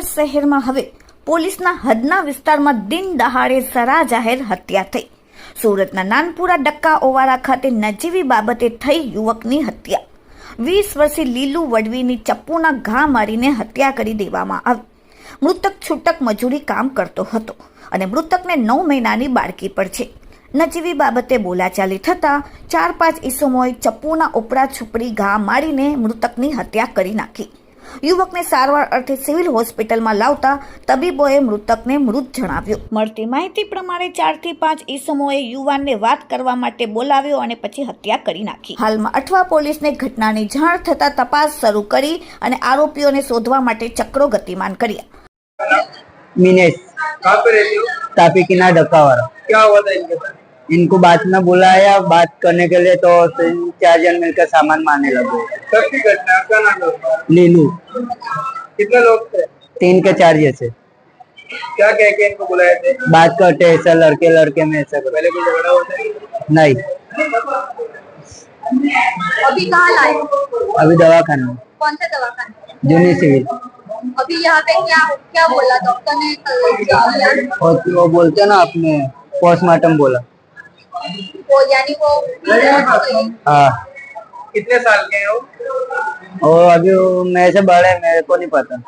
સુરત શહેરમાં હવે પોલીસના હદના વિસ્તારમાં દિન દહાડે સરા જાહેર હત્યા થઈ. સુરતના નાનપુરા ડક્કા ઓવારા ખાતે નજીવી બાબતે થઈ યુવકની હત્યા. વીસ વર્ષી લીલુ વડવીની ચપ્પુના ઘા મારીને હત્યા કરી દેવામાં આવી. મૃતક છૂટક મજૂરી કામ કરતો હતો અને મૃતકને નવ મહિનાની બાળકી પણ છે. નજીવી બાબતે બોલાચાલી થતાં ચાર પાંચ ઈસમોએ ચપ્પુના ઉપરા છુપડી ઘા મારીને મૃતકની હત્યા કરી નાખી. યુવકને સારવાર અર્થે સિવિલ હોસ્પિટલમાં લાવતા તબીબોએ મૃતકને મૃત જણાવ્યું. મળતી માહિતી પ્રમાણે ચારથી પાંચ ઈસમોએ યુવાનને વાત કરવા માટે બોલાવ્યો અને પછી હત્યા કરી નાખી. હાલમાં અઠવા પોલીસને ઘટનાની જાણ થતાં તપાસ શરૂ કરી અને આરોપીઓને શોધવા માટે ચક્રો ગતિમાન કર્યા. મિનેશ. તાપી કિનાર ડકાવાળા. ક્યાં હોતા इनके बात में बुलाया बात करने के लिए तो चार जन मिलकर सामान मारने लगे। कब की घटना आपका नाम है लीलू कितने लोग थे? तीन के चार जैसे। क्या कह के इनको बुलाए थे? बात करते ऐसा लड़के लड़के में ऐसा। पहले कोई झगड़ा होता है नहीं। अभी कहाँ लाए? अभी दवाखाना। में, कौन सा दवाखाना? जूनी सिविल। अभी यहाँ पे क्या क्या बोला? डॉक्टर ने कल वो बोलते ना आपने पोस्टमार्टम बोला। वो यानी वो कितने साल के हो वो अभी मैं से बड़े मेरे को नहीं पता